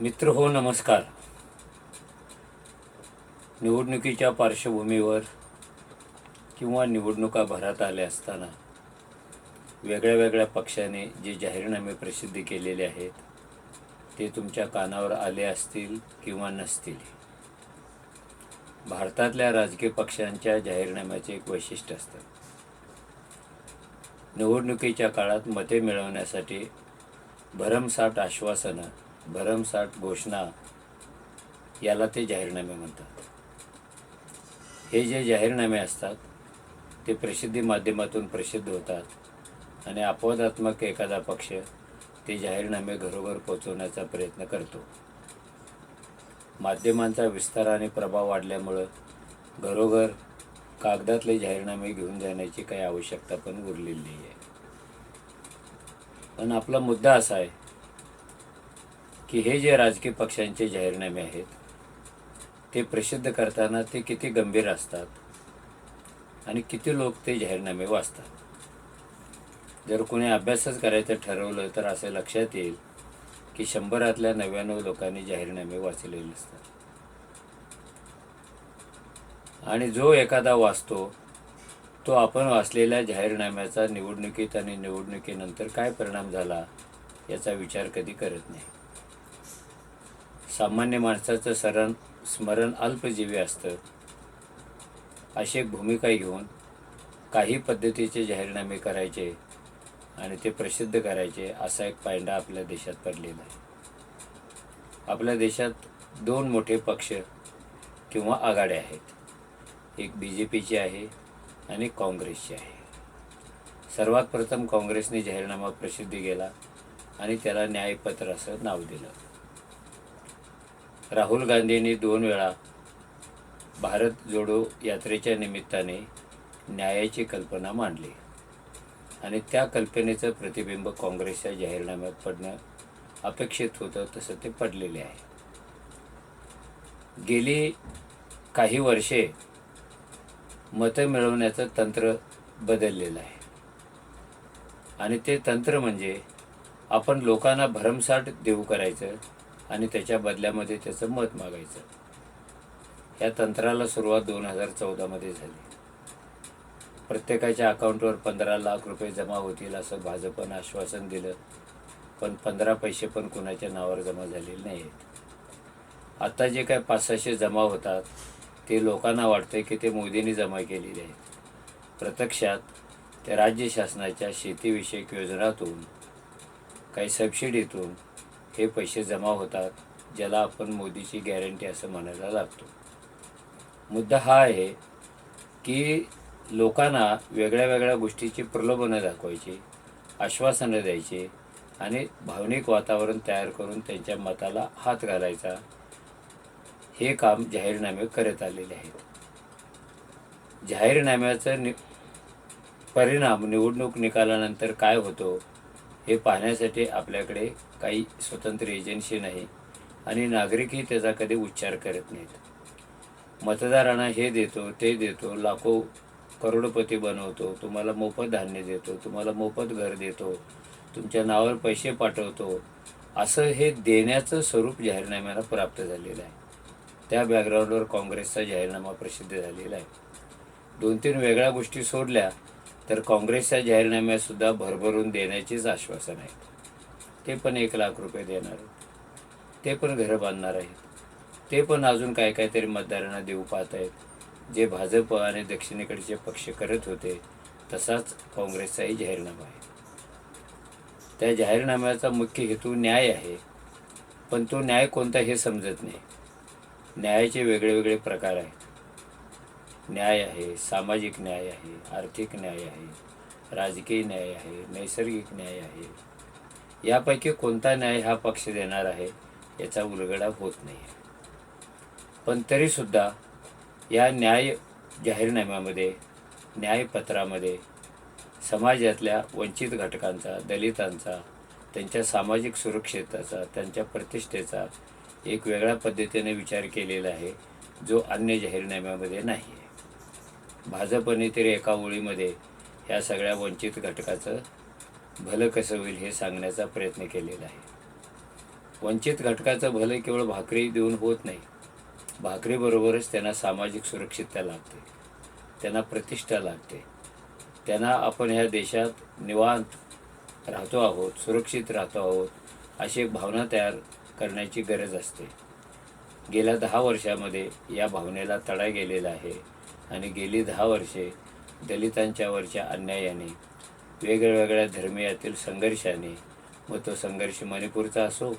मित्र हो नमस्कार. निवडणुकीच्या पार्श्वभूमीवर किंवा निवडणुका भरात आल्या असताना वेगळ्या वेगळ्या पक्षाने जे जाहीरनामे प्रसिद्ध केलेले आहेत ते तुमच्या कानावर आले असतील किंवा नसतील? भारतातल्या राजकीय पक्षांच्या जाहीरनाम्याचे एक वैशिष्ट्य असतं. निवडणुकीच्या काळात मते मिळवण्यासाठी भरमसाठ आश्वासनं भरमसाठ घोषणा याला ते जाहीरनामे म्हणतात. हे जे जाहीरनामे असतात ते प्रसिद्धी माध्यमातून प्रसिद्ध होतात आणि अपवादात्मक एखादा पक्ष ते जाहीरनामे घरोघर पोचवण्याचा प्रयत्न करतो. माध्यमांचा विस्तार आणि प्रभाव वाढल्यामुळं घरोघर कागदातले जाहीरनामे घेऊन जाण्याची काही आवश्यकता पण उरलेली नाही आहे पण आपला मुद्दा असा आहे की हे जे राजकीय पक्षांचे जाहीरनामे आहेत ते प्रसिद्ध करताना ते किती गंभीर असतात आणि किती लोक ते जाहीरनामे वाचतात. जर कोणी अभ्यासच करायचं ठरवलं तर असं लक्षात येईल की शंभरातल्या नव्याण्णव लोकांनी जाहीरनामे वाचलेले असतात आणि जो एखादा वाचतो तो आपण वाचलेल्या जाहीरनाम्याचा निवडणुकीत आणि निवडणुकीनंतर काय परिणाम झाला याचा विचार कधी करत नाही. सामान्य माणसाचं सरण स्मरण अल्पजीवी असतं. अशी एक भूमिका घेऊन काही पद्धतीचे जाहीरनामे करायचे आणि ते प्रसिद्ध करायचे असा एक पायंडा आपल्या देशात पडलेला आहे. आपल्या देशात दोन मोठे पक्ष किंवा आघाड्या आहेत. एक बी जे पीची आहे आणि काँग्रेसची आहे. सर्वात प्रथम काँग्रेसने जाहीरनामा प्रसिद्धी केला आणि त्याला न्यायपत्र असं नाव दिलं. राहुल गांधींनी दोन वेळा भारत जोडो यात्रेच्या निमित्ताने न्यायाची कल्पना मांडली. आणि त्या कल्पनेचं प्रतिबिंब काँग्रेसच्या जाहीरनाम्यात पडणं अपेक्षित होतं तसं ते पडलेले आहे. गेली काही वर्षे मतं मिळवण्याचं तंत्र बदललेलं आहे. आणि ते तंत्र म्हणजे आपण लोकांना भरमसाठ देऊ करायचं आणि त्याच्या बदल्यामध्ये त्याचं मत मागायचं. या तंत्राला सुरुवात दोन हजार चौदामध्ये झाली. प्रत्येकाच्या अकाउंटवर पंधरा लाख रुपये जमा होतील असं भाजपनं आश्वासन दिलं पण पंधरा पैसे पण कुणाच्या नावावर जमा झालेले नाही आहेत आत्ता जे काय पाच सहाशे जमा होतात ते लोकांना वाटतं की ते मोदींनी जमा केलेले आहेत. प्रत्यक्षात ते राज्य शासनाच्या शेतीविषयक योजनातून काही सबसिडीतून हे पैसे जमा होतात ज्याला आपण मोदीची गॅरंटी असं म्हणायला लागतो. मुद्दा हा आहे की लोकांना वेगळ्या वेगळ्या गोष्टीची प्रलोभनं दाखवायची आश्वासनं द्यायची आणि भावनिक वातावरण तयार करून त्यांच्या मताला हात घालायचा. हे काम जाहीरनामे करत आलेले आहेत. जाहीरनाम्याचं नि परिणाम निवडणूक निकालानंतर काय होतो? हे पाहण्यासाठी आपल्याकडे काही स्वतंत्र एजन्सी नाही आणि नागरिकही त्याचा कधी उच्चार करत नाहीत. मतदारांना हे देतो ते देतो लाखो करोडपती बनवतो तुम्हाला मोफत धान्य देतो तुम्हाला मोफत घर देतो तुमच्या नावावर पैसे पाठवतो असं हे देण्याचं स्वरूप जाहीरनाम्याला प्राप्त झालेलं आहे. त्या बॅकग्राऊंडवर काँग्रेसचा जाहीरनामा प्रसिद्ध झालेला आहे. दोन तीन वेगळ्या गोष्टी सोडल्या तर काँग्रेसच्या जाहीरनाम्यातसुद्धा भरभरून देण्याचेच आश्वासन आहेत. ते पण एक लाख रुपये देणार आहेत. ते पण घरं बांधणार आहेत. ते पण अजून काय काहीतरी मतदारांना देऊ पाहत आहेत. जे भाजप आणि दक्षिणेकडचे पक्ष करत होते तसाच काँग्रेसचाही जाहीरनामा आहे. त्या जाहीरनाम्याचा मुख्य हेतू न्याय आहे पण तो न्याय कोणता हे समजत नाही. न्यायाचे वेगळे वेगळे प्रकार आहेत. न्याय आहे सामाजिक न्याय आहे आर्थिक न्याय आहे राजकीय न्याय आहे नैसर्गिक न्याय आहे. यापैकी कोणता न्याय हा पक्ष देणार आहे याचा उलगडा होत नाही. पण तरीसुद्धा या न्याय जाहीरनाम्यामध्ये न्यायपत्रामध्ये समाजातल्या वंचित घटकांचा दलितांचा त्यांच्या सामाजिक सुरक्षेचा त्यांच्या प्रतिष्ठेचा एक वेगळ्या पद्धतीने विचार केलेला आहे जो अन्य जाहीरनाम्यामध्ये नाही आहे भाजपने तरी एका ओळीमध्ये ह्या सगळ्या वंचित घटकाचं भलं कसं होईल हे सांगण्याचा प्रयत्न केलेला आहे. वंचित घटकाचं भलं केवळ भाकरी देऊन होत नाही. भाकरीबरोबरच त्यांना सामाजिक सुरक्षितता लागते त्यांना प्रतिष्ठा लागते त्यांना आपण ह्या देशात निवांत राहतो आहोत सुरक्षित राहतो आहोत अशी एक भावना तयार करण्याची गरज असते. गेल्या दहा वर्षामध्ये या भावनेला तडा गेलेला आहे आणि गेली दहा वर्षे दलितांच्यावरच्या अन्यायाने वेगवेगळ्या धर्मीयातील संघर्षाने व तो संघर्ष मणिपूरचा असो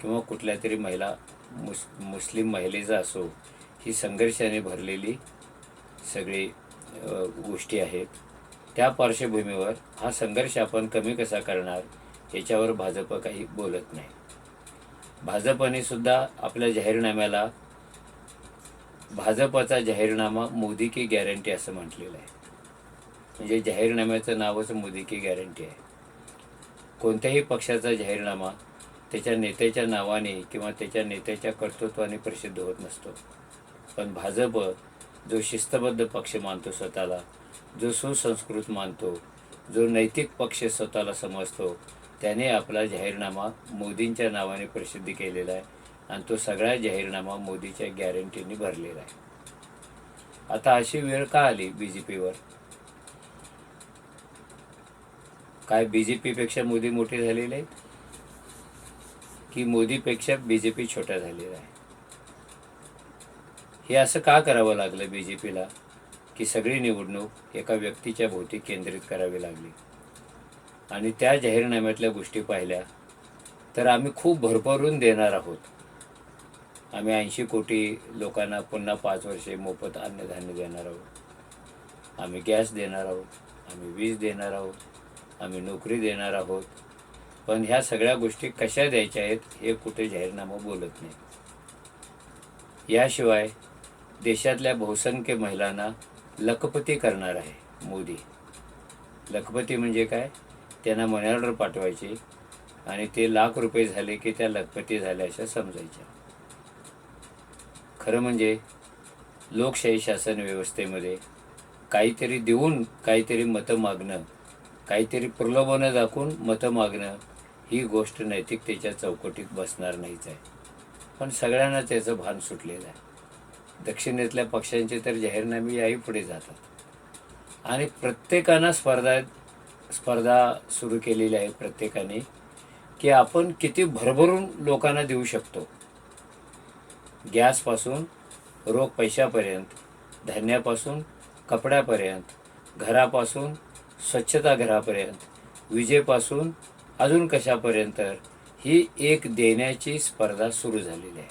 किंवा कुठल्या तरी महिला मुस मुस्लिम महिलेचा असो ही संघर्षाने भरलेली सगळी गोष्टी आहेत. त्या पार्श्वभूमीवर हा संघर्ष आपण कमी कसा करणार याच्यावर भाजप काही बोलत नाही. भाजपने सुद्धा आपल्या जाहीरनाम्याला भाजपचा जाहीरनामा मोदी की गॅरंटी असं म्हटलेलं आहे. म्हणजे जाहीरनाम्याचं नावच मोदी की गॅरंटी आहे. कोणत्याही पक्षाचा जाहीरनामा त्याच्या नेत्याच्या नावाने किंवा त्याच्या नेत्याच्या कर्तृत्वाने प्रसिद्ध होत नसतो. पण भाजप जो शिस्तबद्ध पक्ष मानतो स्वतःला जो सुसंस्कृत मानतो जो नैतिक पक्ष स्वतःला समजतो त्याने आपला जाहीरनामा मोदींच्या नावाने प्रसिद्ध केलेला आहे आणि तो सगळा जाहीरनामा मोदीच्या गॅरंटीने भरलेला आहे. आता अशी वेळ का आली बी जे पीवर काय बी जे पीपेक्षा मोदी मोठे झालेले आहेत? की मोदीपेक्षा बी जे पी छोटा झालेला आहे? हे असं का करावं लागलं बी जे पीला की सगळी निवडणूक एका व्यक्तीच्या भोवती केंद्रित करावी लागली. आणि त्या जाहीरनाम्यातल्या गोष्टी पाहिल्या तर आम्ही खूप भरभरून देणार आहोत. आम्ही ऐंशी कोटी लोकांना पुन्हा पाच वर्षे मोफत अन्नधान्य देणार आहोत. आम्ही गॅस देणार आहोत आम्ही वीज देणार आहोत आम्ही नोकरी देणार आहोत. पण ह्या सगळ्या गोष्टी कशा द्यायच्या आहेत हे कुठे जाहीरनामा बोलत नाही. याशिवाय देशातल्या बहुसंख्य महिलांना लखपती करणार आहे मोदी. लखपती म्हणजे काय? त्यांना मनी ऑर्डर पाठवायची आणि ते लाख रुपये झाले की त्या लखपती झाल्या अशा समजायच्या. खरं म्हणजे लोकशाही शासन व्यवस्थेमध्ये काहीतरी देऊन काहीतरी मतं मागणं काहीतरी प्रलोभनं दाखवून मतं मागणं ही गोष्ट नैतिकतेच्या चौकटीत बसणार नाहीच आहे. पण सगळ्यांना त्याचं भान सुटलेलं आहे. दक्षिणेतल्या पक्षांचे तर जाहीरनामे याही पुढे जातात. आणि प्रत्येकानं स्पर्धा स्पर्धा सुरू केलेली आहे प्रत्येकाने की आपण किती भरभरून लोकांना देऊ शकतो. गॅसपासून रोख पैशापर्यंत धान्यापासून कपड्यापर्यंत घरापासून स्वच्छता घरापर्यंत विजेपासून अजून कशापर्यंत ही एक देण्याची स्पर्धा सुरू झालेली आहे.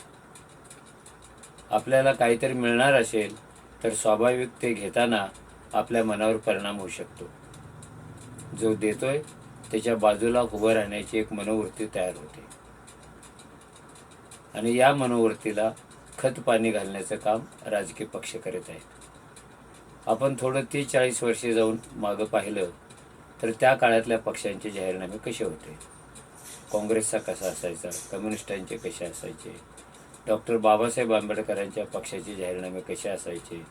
आपल्याला काहीतरी मिळणार असेल तर स्वाभाविक ते घेताना आपल्या मनावर परिणाम होऊ शकतो. जो देतोय त्याच्या बाजूला उभं राहण्याची एक मनोवृत्ती तयार होते. आणि या मनोवृत्तीला खत पाणी घालण्याचं काम राजकीय पक्ष करत आहेत. आपण थोडं तीस चाळीस वर्षे जाऊन मागं पाहिलं तर त्या काळातल्या पक्षांचे जाहीरनामे कसे होते? काँग्रेसचा कसा असायचा? कम्युनिस्टांचे कसे असायचे? डॉक्टर बाबासाहेब आंबेडकरांच्या पक्षाचे जाहीरनामे कसे असायचे?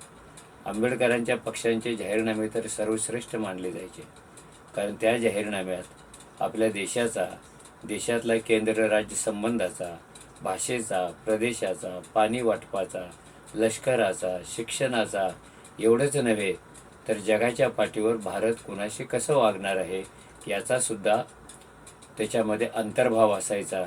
आंबेडकरांच्या पक्षांचे जाहीरनामे तर सर्वश्रेष्ठ मानले जायचे. कारण त्या जाहीरनाम्यात आपल्या देशाचा देशातला केंद्र राज्य संबंधाचा भाषेचा प्रदेशाचा पाणी वाटपाचा लष्कराचा शिक्षणाचा एवढंच नव्हे तर जगाच्या पाठीवर भारत कुणाशी कसं वागणार आहे याचासुद्धा त्याच्यामध्ये अंतर्भाव असायचा.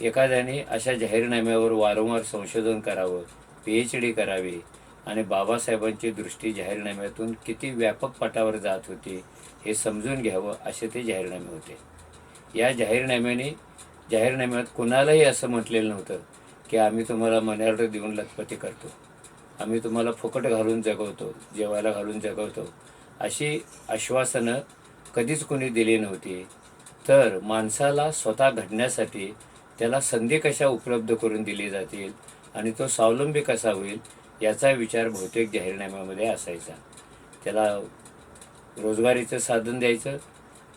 एखाद्याने अशा जाहीरनाम्यावर वारंवार संशोधन करावं पी एच डी करावी आणि बाबासाहेबांची दृष्टी जाहीरनाम्यातून किती व्यापक पटावर जात होती हे समजून घ्यावं असे ते जाहीरनामे होते. या जाहीरनाम्याने जाहीरनाम्यात कुणालाही असं म्हटलेलं नव्हतं की आम्ही तुम्हाला मनी ऑर्डर देऊन लखपती करतो. आम्ही तुम्हाला फुकट घालून जगवतो जेवायला घालून जगवतो. अशी आश्वासनं कधीच कोणी दिली नव्हती. तर माणसाला स्वतः घडण्यासाठी त्याला संधी कशा उपलब्ध करून दिली जातील आणि तो स्वावलंबी कसा होईल याचा विचार बहुतेक जाहीरनाम्यामध्ये असायचा. त्याला रोजगारीचं साधन द्यायचं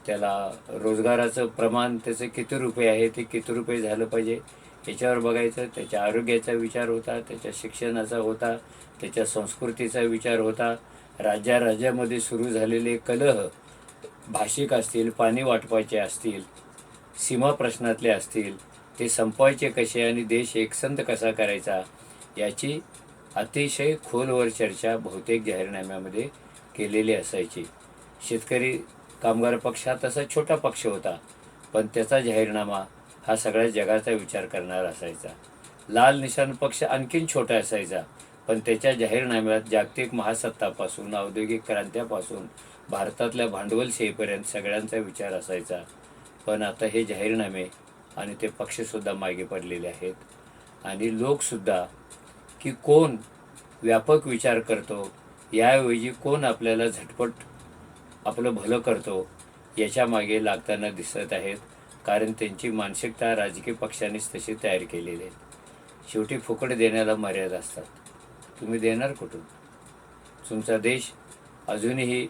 त्याला रोजगाराचं प्रमाण त्याचं किती रुपये आहे ते किती रुपये झालं पाहिजे याच्यावर बघायचं. त्याच्या आरोग्याचा विचार होता त्याच्या शिक्षणाचा होता त्याच्या संस्कृतीचा विचार होता. राज्या राज्यामध्ये सुरू झालेले कलह भाषिक असतील पाणी वाटपाचे असतील सीमा प्रश्नातले असतील ते संपवायचे कसे आणि देश एकसंत कसा करायचा याची अतिशय खोलवर चर्चा बहुतेक जाहीरनाम्यामध्ये केलेली असायची. शेतकरी कामगार पक्ष हा तसा छोटा पक्ष होता पण त्याचा जाहीरनामा हा सगळ्या जगाचा विचार करणारा असायचा. लाल निशाण पक्ष आणखीन छोटा असायचा पण त्याच्या जाहीरनाम्यात जागतिक महासत्तापासून औद्योगिक क्रांत्यापासून भारतातल्या भांडवलशाहीपर्यंत सगळ्यांचा विचार असायचा. पण आता हे जाहीरनामे आणि ते पक्षसुद्धा मागे पडलेले आहेत. आणि लोकसुद्धा की कोण व्यापक विचार करतो याऐवजी कोण आपल्याला झटपट आपलं भलं करतो याच्या मागे लागताना दिसत आहेत कारण त्यांची मानसिकता राजकीय पक्षांनीच तशी तयार केलेली आहे. शेवटी फुकट देण्याला मर्यादा असतात. तुम्ही देणार कुठून? तुमचा देश अजूनही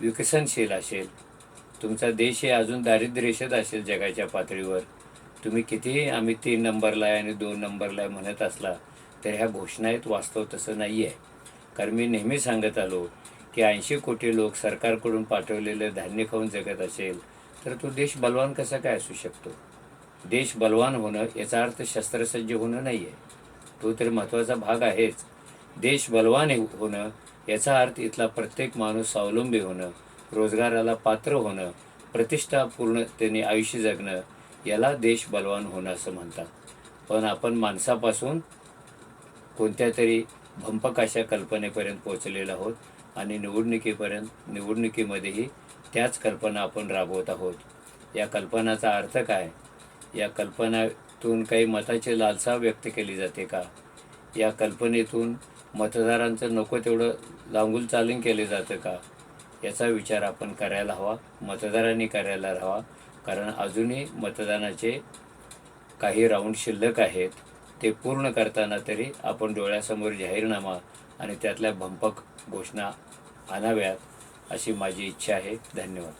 विकसनशील असेल. तुमचा देश हे अजून दारिद्र्यरेषेत असेल जगाच्या पातळीवर. तुम्ही कितीही आम्ही तीन नंबरला आहे आणि दोन नंबरला आहे म्हणत असला तर ह्या घोषणा आहेत वास्तव तसं नाही आहे कारण मी नेहमी सांगत आलो की ऐंशी कोटी लोक सरकारकडून पाठवलेलं धान्य खाऊन जगत असेल तर तो देश बलवान कसा काय असू शकतो? देश बलवान होणं याचा अर्थ शस्त्रसज्ज होणं नाही आहे तो तर महत्त्वाचा भाग आहेच. देश बलवान होणं याचा अर्थ इथला प्रत्येक माणूस स्वावलंबी होणं रोजगाराला पात्र होणं प्रतिष्ठापूर्ण त्यांनी आयुष्य जगणं याला देश बलवान होणं असं म्हणतात. पण आपण माणसापासून कोणत्या तरी भंपक अशा कल्पनेपर्यंत पोहोचलेलो आहोत आणि निवडणुकीपर्यंत निवडणुकीमध्येही त्याच कल्पना आपण राबवत आहोत. या कल्पनाचा अर्थ काय? या कल्पनातून काही मताची लालसा व्यक्त केली जाते का? या कल्पनेतून मतदारांचं नको तेवढं लांगूल चालून केले जातं का? याचा विचार आपण करायला हवा मतदारांनी करायला हवा कारण अजूनही मतदानाचे काही राऊंड शिल्लक आहेत. ते पूर्ण करताना तरी आपण डोळ्यासमोर जाहीरनामा आणि त्यातल्या भंपक घोषणा आणाव्यात अशी माझी इच्छा आहे. धन्यवाद.